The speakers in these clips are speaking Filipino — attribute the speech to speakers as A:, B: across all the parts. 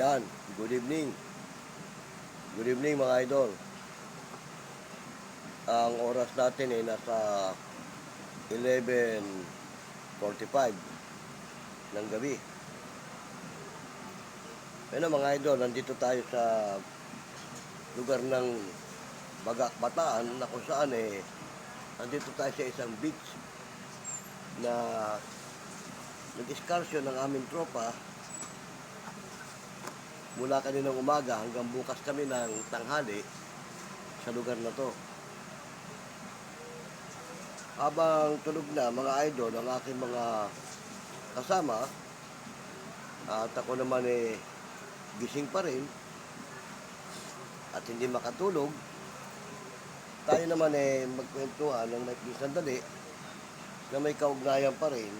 A: Yan, good evening. Good evening mga idol. Ang oras natin ay nasa 11.45 ng gabi. Ano mga idol, nandito tayo sa lugar ng Baga, Bataan na kung saan eh nandito tayo sa isang beach na nag-excursion ng aming tropa mula kaninang umaga hanggang bukas kami ng tanghali sa lugar na to. Habang tulog na mga idol ang aking mga kasama at ako naman eh gising pa rin at hindi makatulog tayo naman eh magkwentuhan ng may sandali na may kaugnayan pa rin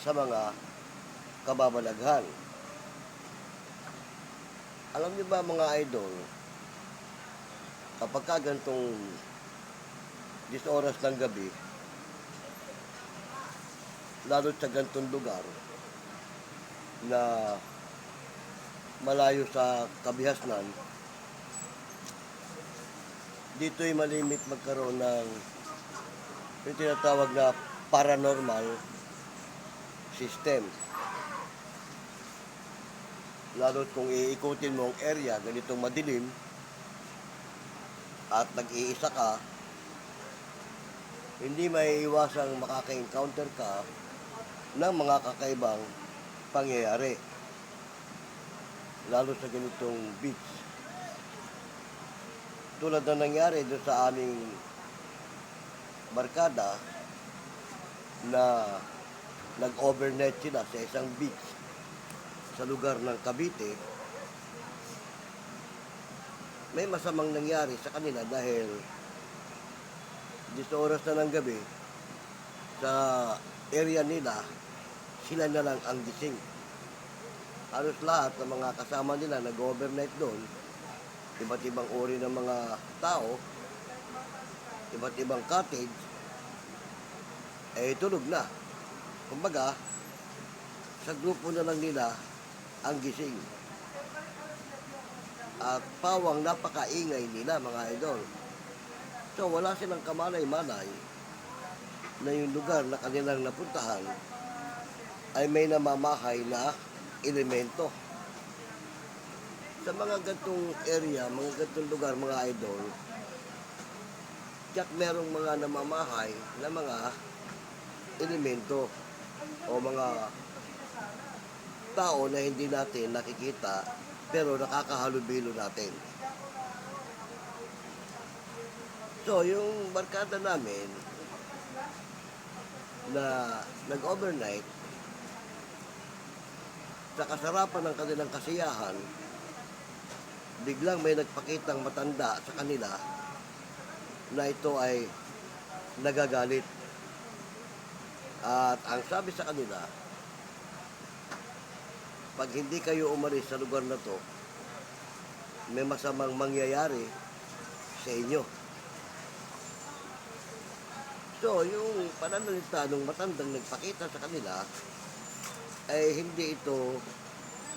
A: sa mga kababalaghan. Alam niyo ba mga idol, kapag ka gantong 10 oras ng gabi, lalo sa gantong lugar na malayo sa kabihasnan, dito ay malimit magkaroon ng yung tinatawag na paranormal system. Lalo kung iikutin mo ang area, ganitong madilim, at nag-iisa ka, hindi may iwasang makaka-encounter ka ng mga kakaibang pangyayari. Lalo sa ganitong beach. Tulad na nangyari doon sa aming barkada na nag-overnight sila sa isang beach sa lugar ng Cavite, may masamang nangyari sa kanila dahil 10 oras na ng gabi sa area nila, sila na lang ang gising. Halos lahat ng mga kasama nila nag-overnight doon, iba't ibang uri ng mga tao, iba't ibang cottage, eh tulog na. Kumbaga, sa grupo na lang nila ang gising. At pawang napakaingay nila mga idol. So wala silang kamalay-malay na yung lugar na kanilang napuntahan ay may namamahay na elemento. Sa mga gantong area, mga gantong lugar, mga idol, tiyak merong mga namamahay na mga elemento o mga tao na hindi natin nakikita pero nakakahalubilo natin. So, yung barkada namin na nag-overnight sa kasarapan ng kanilang kasiyahan, biglang may nagpakitang matanda sa kanila na ito ay nagagalit. At ang sabi sa kanila, pag hindi kayo umalis sa lugar na to, may masamang mangyayari sa inyo. So, yung pananalita ng matandang nagpakita sa kanila, ay hindi ito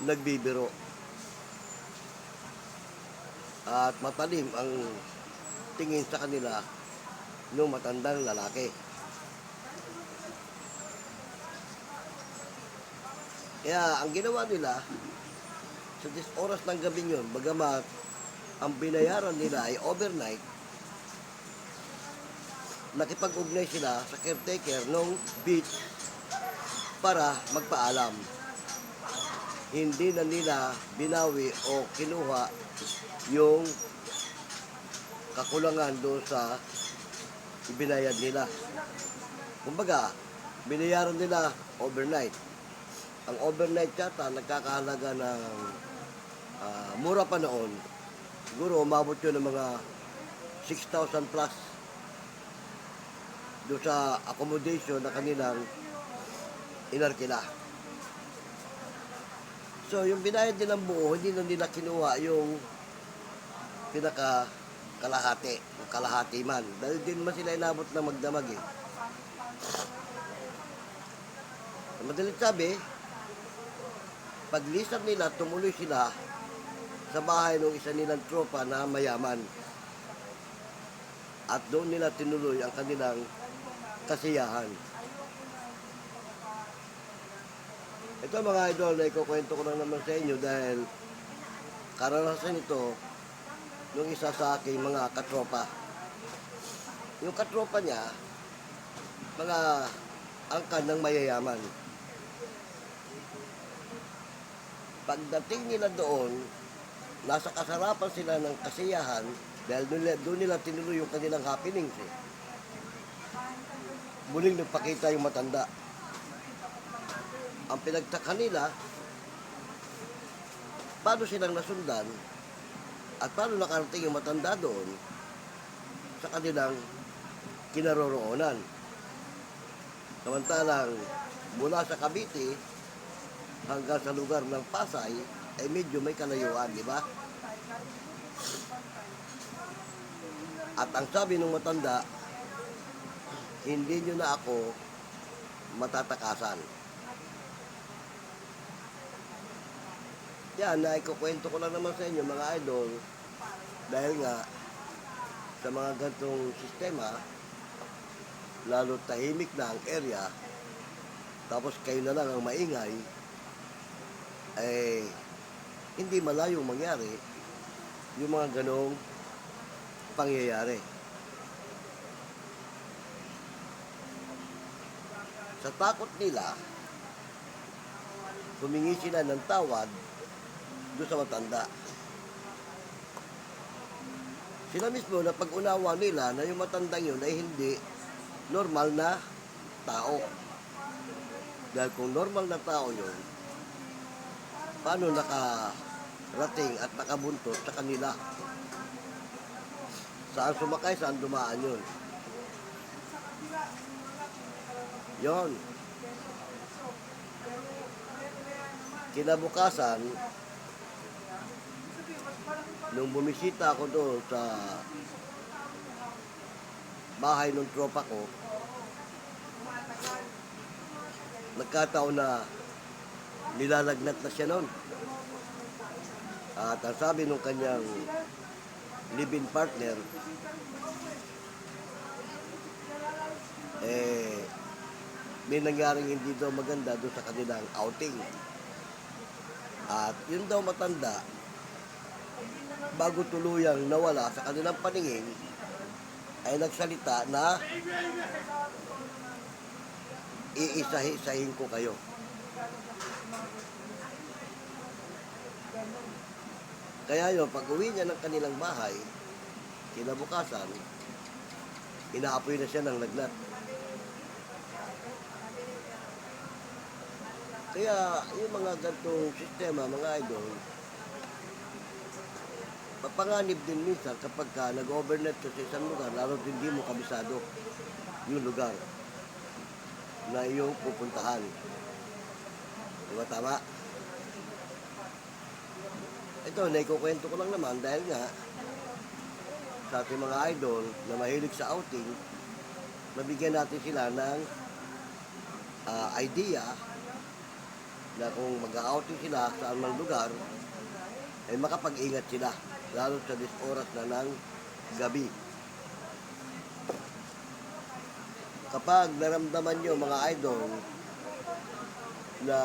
A: nagbibiro. At matalim ang tingin sa kanila ng matandang lalaki. Kaya ang ginawa nila, sa 10 oras ng gabi yun, bagamat ang binayaran nila ay overnight, nakipag-ugnay sila sa caretaker ng beach para magpaalam. Hindi na nila binawi o kinuha yung kakulangan doon sa ibinayad nila. Kumbaga, binayaran nila overnight. Ang overnight yata nagkakahalaga ng ah, mura pa noon. Siguro umabot yun ng mga 6,000 plus doon sa accommodation na kanilang inarkila. So, yung binayad nilang buo, hindi na nila kinuha yung pinaka kalahati, kalahati man. Dahil din man sila inabot na magdamag eh. Madalit sabi, paglisan nila, tumuloy sila sa bahay ng isa nilang tropa na mayaman. At doon nila tinuloy ang kanilang kasiyahan. Ito mga idol, na ikukwento ko lang naman sa inyo dahil karanasan ito nung isa sa aking mga katropa. Yung katropa niya, mga angkan ng mayayaman. Pagdating nila doon, nasa kasarapan sila ng kasiyahan dahil doon nila, doon nila tinuloy yung kanilang happenings eh. Muling nagpakita yung matanda. Ang pinagtaka nila, paano silang nasundan at paano nakarating yung matanda doon sa kanilang kinaroroonan. Samantalang mula sa Cavite hanggang sa lugar ng Pasay ay medyo may kalayuan, di ba? At ang sabi ng matanda, hindi nyo na ako matatakasan. Yan, na ikukwento ko lang naman sa inyo mga idol dahil nga sa mga gantong sistema lalo tahimik na ang area tapos kayo na lang ang maingay eh hindi malayong mangyari yung mga ganong pangyayari. Sa takot nila, humingi sila ng tawad doon sa matanda. Sila mismo na pag-unawa nila na yung matandang yun ay hindi normal na tao. Dahil kung normal na tao yun, paano nakarating at nakabuntot sa kanila? Saan sumakay, saan dumaan yun? Yon. Kinabukasan, nung bumisita ako doon sa bahay ng tropa ko, nagkataon na nilalagnat na siya noon. At ang sabi nung kanyang live-in partner, eh, may nangyaring hindi daw maganda doon sa kanilang outing. At yun daw matanda, bago tuluyang nawala sa kanilang paningin, ay nagsalita na iisa-isahin ko kayo. Kaya yun, pag uwi niya ng kanilang bahay, kinabukasan, inaapoy na siya ng lagnat. Kaya yung mga gantong sistema, mga idol, papanganib din minsan kapag ka nag-overnight ka sa isang lugar, lalo hindi mo kabisado yung lugar na iyong pupuntahan. Di ba tama? Ito, naikukwento ko lang naman dahil nga sa ating mga idol na mahilig sa outing, mabigyan natin sila ng ah, idea na kung mag-outing sila sa anumang lugar, ay makapag-ingat sila, lalo sa dis oras na ng gabi. Kapag naramdaman nyo mga idol na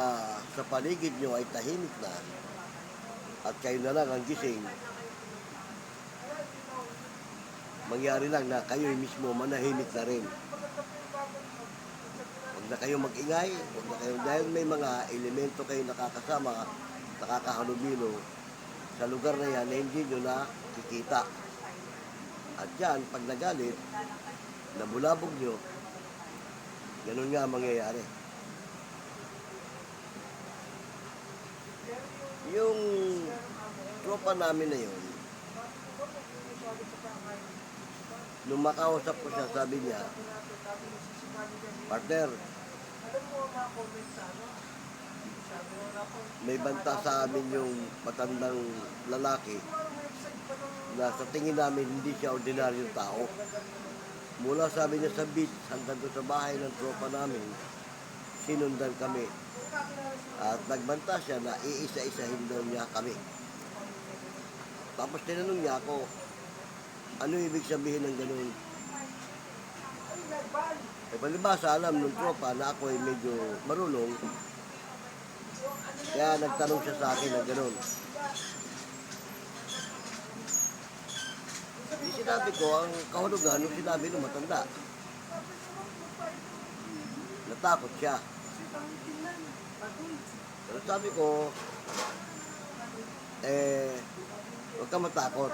A: sa paligid nyo ay tahimik na at kayo na lang ang gising, mangyari lang na kayo mismo manahimik na rin. Huwag na kayong mag-ingay, huwag na kayong, dahil may mga elemento kayo nakakasama, nakakahalubilo sa lugar na yan na hindi nyo na kikita. At yan, pag nagalit, nabulabog nyo, ganun nga ang mangyayari. Yung tropa namin na yun, nung makausap ko siya, sabi niya, partner, may banta sa amin yung matandang lalaki na sa tingin namin hindi siya ordinaryong tao. Mula sabi niya sa beach hanggang sa bahay ng tropa namin, sinundan kami. At nagbanta siya na iisa-isahin daw niya kami. Tapos tinanong niya ako, ano ibig sabihin ng ganun? Eh, palibasa, alam nung tropa na ako ay medyo marunong. Kaya nagtanong siya sa akin ng ganun. Di sinabi ko, ang kahulugan nung sinabi ng matanda. Natakot siya. Pero sabi ko, eh, huwag ka matakot.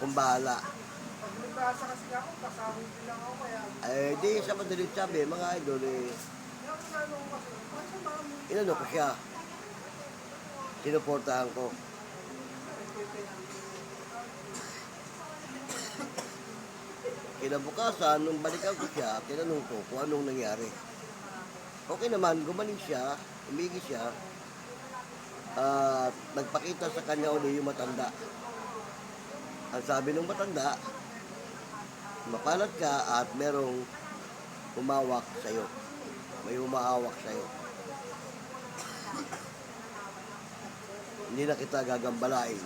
A: Kung bahala.
B: Pag nagkasa kasi ako, kasama din lang ako kaya.
A: Eh, di sa madaling sabi, mga idol, eh,
B: ano
A: inano ko siya. Sinuportahan ko. Kinabukasan, nung balikan ko siya, tinanong ko kung anong nangyari. Okay naman, gumaling siya, umigi siya, at nagpakita sa kanya uli yung matanda. Ang sabi ng matanda, mapalad ka at merong humawak sa'yo. May humahawak sa'yo. Hindi na kita gagambalain.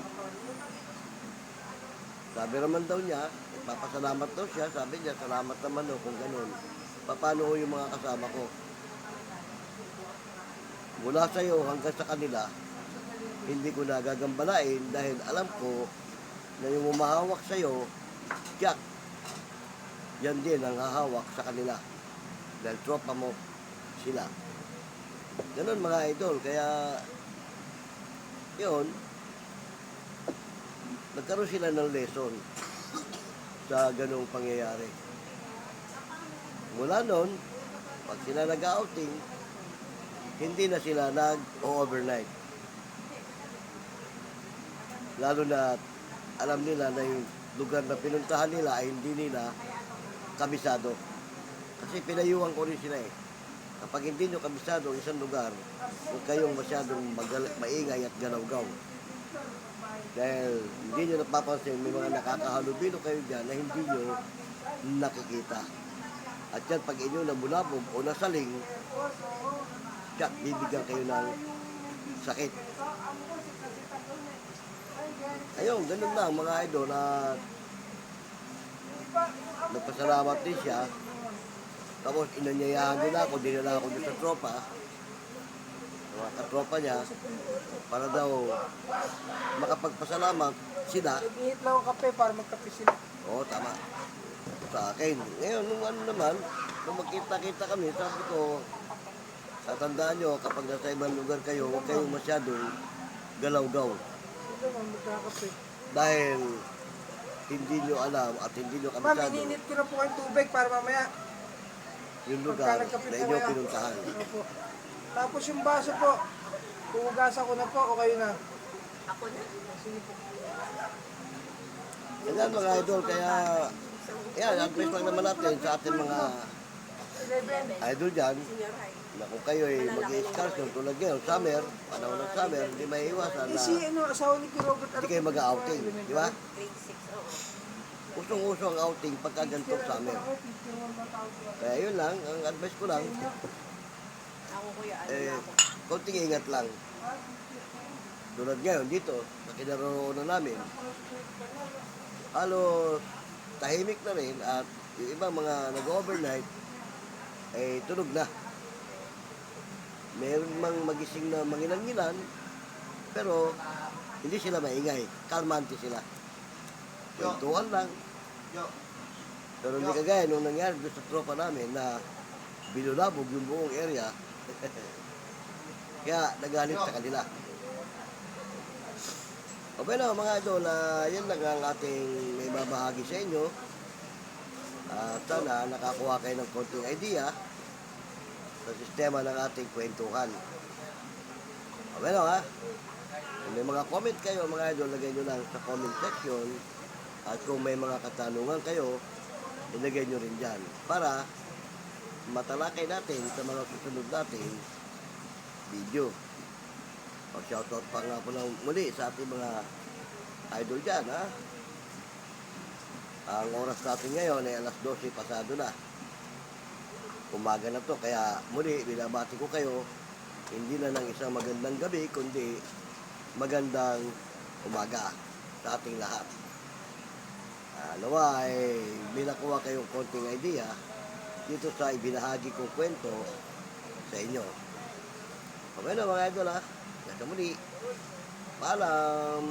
A: Sabi naman daw niya, papasalamat daw siya. Sabi niya, salamat naman daw kung ganun. Paano yung mga kasama ko? Mula sa iyo hanggang sa kanila, hindi ko na gagambalain dahil alam ko na yung umahawak sa iyo, Jack, yan din ang hahawak sa kanila. Dahil tropa mo sila. Ganun mga idol, kaya yun, nagkaroon sila ng lesson sa ganung pangyayari. Mula noon, pag sila nag-outing, hindi na sila nag-overnight. Lalo na alam nila na yung lugar na pinuntahan nila ay hindi nila kabisado. Kasi pinayuhan ko rin sila eh. Kapag hindi nyo kabisado ang isang lugar, huwag kayong masyadong maingay at galaw-gaw. Dahil hindi nyo napapansin, may mga nakakahalubilo kayo dyan na hindi nyo nakikita. At yan, pag inyo nabulabog o nasaling, tiyak, bibigyan kayo ng sakit. Ayun, ganun lang mga idol na nagpasalamat din siya. Tapos inanyayahan din ako, dinala ako dito sa tropa. Sa Mga katropa niya, para daw makapagpasalamat sila.
B: Nag-ihit lang ang kape para magkape sila.
A: Oo, tama. Sa akin. Ngayon, nung ano naman, nung magkita-kita kami, sabi ko, tatandaan nyo, kapag nasa ibang lugar kayo, huwag kayong masyadong galaw-gaw.
B: Naman, magkakape.
A: Dahil hindi nyo alam at hindi nyo
B: Ma'am,
A: kabisado
B: ininit ko na po kayong tubig para mamaya.
A: yung
B: Pagka
A: lugar
B: nagkape
A: na inyo pinuntahan.
B: Opo. Tapos yung baso po, huhugasan ko na po o kayo na.
A: Yan mga idol, kaya yan, advice lang naman natin sa ating mga idol dyan na kung kayo ay mag-excursion tulad ngayon, summer, panahon ng summer, hindi may iwasan
B: Eh
A: na
B: si ano, asawa ni Robert,
A: hindi kayo mag-outing, di ba?
C: Grade 6.
A: Usong-uso ang outing pagka ganito summer. Kaya yun lang, ang advice ko lang,
C: ano
A: eh,
C: na ako.
A: konting ingat lang. Tulad ngayon dito, sa kinaroroonan namin, halos tahimik na rin at yung ibang mga nag-overnight ay tulog na. Meron mang magising na mangilan-ngilan, pero hindi sila maingay. Kalmante sila. Kwentuhan lang. Pero hindi kagaya nung nangyari doon sa tropa namin na binulabog yung buong area. Kaya nagalit sa kanila. O bueno, mga idol, ah, yan lang ang ating may babahagi sa inyo. At sana nakakuha kayo ng konting idea sa sistema ng ating kwentuhan. O bueno ha, kung may mga comment kayo mga idol, lagay nyo lang sa comment section. At kung may mga katanungan kayo, ilagay nyo rin dyan. Para matalakay natin sa mga susunod nating video. O shoutout pa nga po lang muli sa ating mga idol dyan, ha? Ang oras natin ngayon ay alas 12 pasado na. umaga na to. Kaya muli, binabati ko kayo, hindi na ng isang magandang gabi, kundi magandang umaga sa ating lahat. Uh, nawa ay may nakuha kayong konting idea dito sa ibinahagi kong kwento sa inyo. Okay na mga idol ha. Hanggang sa muli. Paalam.